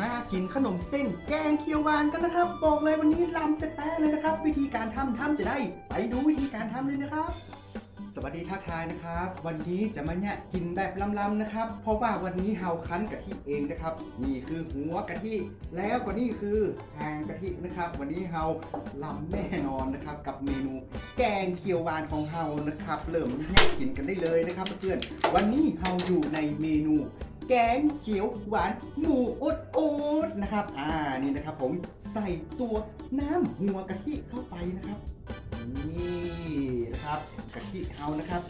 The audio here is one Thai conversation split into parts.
มากินขนมเส้นแกงเขียวหวานกันนะครับ บอกเลยวันนี้ลำแต่แต่เลยนะครับ วิธีการทำทำจะได้ ไปดูวิธีการทำเลยนะครับสวัสดีทักทายนะครับ วันนี้จะมาเนี่ยกินแบบลำๆนะครับ เพราะว่าวันนี้เฮาคั้นกะทิเองนะครับ นี่คือหัวกะทิแล้วก็นี่คือหางกะทินะครับ วันนี้เฮาลำแน่นอนนะครับ กับเมนูแกงเขียวหวานของเฮานะครับ เริ่มเนี่ยกินกันได้เลยนะครับเพื่อนวันนี้เฮาอยู่ในเมนู แกงเขียวหวานหมูอุดอุดนะครับ อ่านี่นะครับผมใส่ตัวน้ำหัวกะทิเข้าไปนะครับ นี่นะครับกะทิเฮานะครับ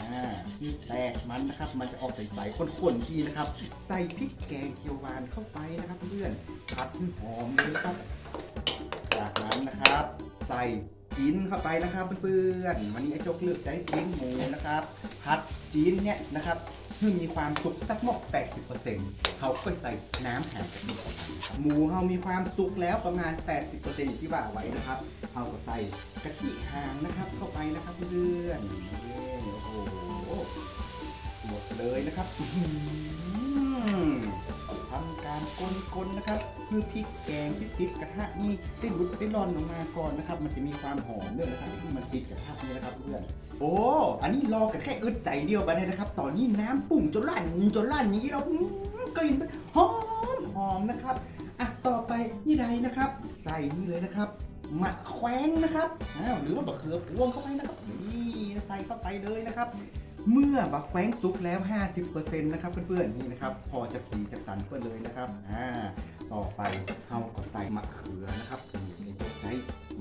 อ่าที่แตกมันนะครับ มันจะออกใสๆข้นๆทีนะครับ ใส่พริกแกงเขียวหวานเข้าไปนะครับเพื่อนผัดให้หอมเลยครับ จากนั้นนะครับ ใส่จีนเข้าไปนะครับเพื่อนๆวันนี้ไอ้โจกเลือกใช้จีนหมูนะครับผัดจีนเนี่ยนะครับ เพื่อมีความสุกสักหมก80%เขาก็ใส่น้ำหางกะทิเข้าไปนหมูเฮามีความสุกแล้วประมาณ 80%ที่ว่าไว้นะครับเขาก็ใส่กะทิหางนะครับ เข้าไปนะครับเพื่อนๆนี่โอ้โหหมดเลยนะครับ การคนๆนะครับเพื่อพริกแกงที่ติดกระทะนี่ได้รุดได้ร่อนออกมาก่อนนะครับ มันจะมีความหอมด้วยนะครับที่มันติดกระทะนี่นะครับเพื่อนโอ้อันนี้รอกันแค่อึดใจเดียวไปเลยนะครับ ตอนนี้น้ำปุ่งจนลั่นจนลั่นนี้เราอื้อกลิ่นมันหอมหอมนะครับอะต่อไปนี่ใดนะครับ ใส่นี่เลยนะครับมะแขวงนะครับอ้าวหรือว่าบะเขือพวงเข้าไปนะครับนี่ใส่เข้าไปเลยนะครับ เมื่อบะแขวงสุกแล้ว 50%นะครับเพื่อนๆนี่นะครับ พอจากสีจากสันเพื่อนเลยนะครับอ่าต่อไปเราก็ใส่มะเขือนะครับนี่ใส่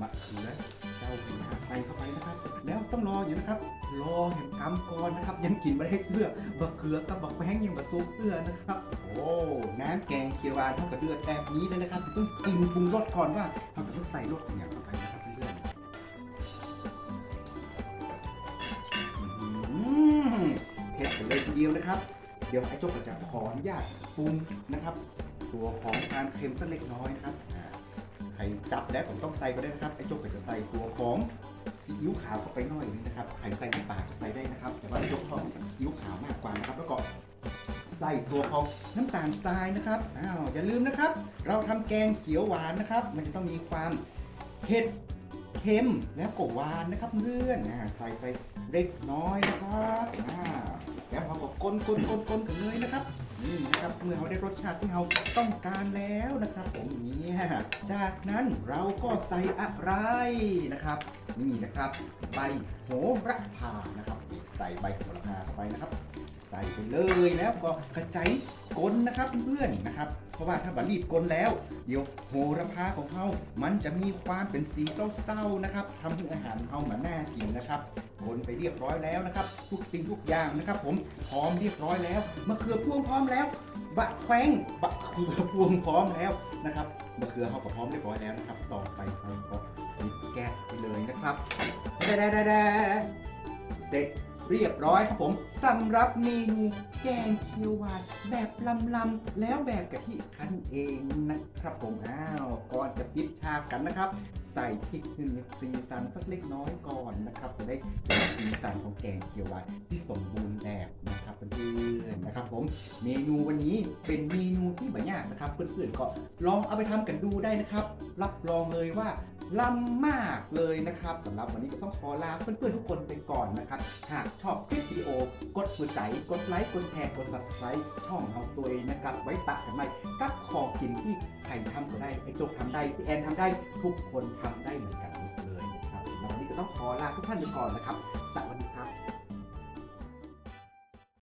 มะเขือเจ้าพญาใส่เข้าไปนะครับ แล้วต้องรออยู่นะครับ รอเห็นกำก่อนนะครับ ยังกินไม่ได้เพื่อบะเขือกับบักแป้งยังบะซุปเพื่อนะครับโอ้น้ำแกงเขียวหวานเท่ากับเดือดแบบนี้เลยนะครับต้องกินปรุงรสก่อนว่าเราจะต้องใส่รสอย่าง เดียวนะครับ เดี๋ยวไอ้โจ๊กก็จะขออนุญาตปรุงนะครับ ตัวของการเค็มสักเล็กน้อยนะครับอ่าใครจับแล้วผมต้องใส่ก็ได้นะครับไอ้โจ๊กก็จะใส่ตัวของซีอิ๊วขาวเข้าไปหน่อยนึงนะครับใครใส่ในปากก็ใส่ได้นะครับ แต่ว่าไอ้โจ๊กชอบซีอิ๊วขาวมากกว่านะครับ แล้วก็ใส่ตัวของน้ำตาลทรายนะครับอ้าวอย่าลืมนะครับ เราทำแกงเขียวหวานนะครับ มันจะต้องมีความเผ็ดเค็มแล้วก็หวานนะครับเพื่อนใส่ไปเล็กน้อยนะครับอ่า ก็ก้นก้นก้นก้นกันเลยนะครับนี่นะครับเมื่อเราได้รสชาติที่เราต้องการแล้วนะครับ ผมเนี่ยจากนั้นเราก็ใส่อะไรนะครับนี่นะครับ ใบโหระพานะครับ ใส่ใบโหระพาเข้าไปนะครับ ใส่ไปเลยแล้วก็กระจายกลนนะครับเพื่อนๆนะครับ เพราะว่าถ้าบารีบกลนแล้ว เดี๋ยวโหระพาของเรามันจะมีความเป็นสีเศร้าๆนะครับทำให้อาหารเรามันน่ากินนะครับกลนไปเรียบร้อยแล้วนะครับ ทุกสิ่งทุกอย่างนะครับ ผมพร้อมเรียบร้อยแล้วมะเขือพวงพร้อมแล้วบะแขวงบะเขือพวงพร้อมแล้วนะครับมะเขือเขาก็พร้อมเรียบร้อยแล้วนะครับ ต่อไปเราก็ปิดแก๊สไปเลยนะครับแดดแดเสร็จ เรียบร้อยครับผมสำหรับเมนูแกงเขียวหวานแบบลำๆแล้วแบบกะทิคั้นเองนะครับผมอ้าวก่อนจะปิดฉากกันนะครับ ใส่พริกหนึ่งสีสันสักเล็กน้อยก่อนนะครับจะได้สีสันของแกงเขียวหวานที่สมบูรณ์แบบนะครับเพื่อนๆนะครับผมเมนูวันนี้เป็นเมนูที่ไม่ยากนะครับ เพื่อนๆก็ลองเอาไปทำกันดูได้นะครับ รับรองเลยว่า ล้ำมากเลยนะครับสำหรับวันนี้ก็ต้องขอลาเพื่อนๆทุกคนไปก่อนนะครับ หากชอบคลิปวิดีโอกดหัวใจ กดไลค์ กดแชร์ กด subscribe ช่องเราตัวเองนะครับ ไว้ปะกันใหม่กับของกินที่ใครทำก็ได้ ไอ้โจกทำได้ พี่แอนทำได้ ทุกคนทำได้เหมือนกันเลยนะครับสำหรับวันนี้ก็ต้องขอลาทุกท่านไปก่อนนะครับ สวัสดีครับ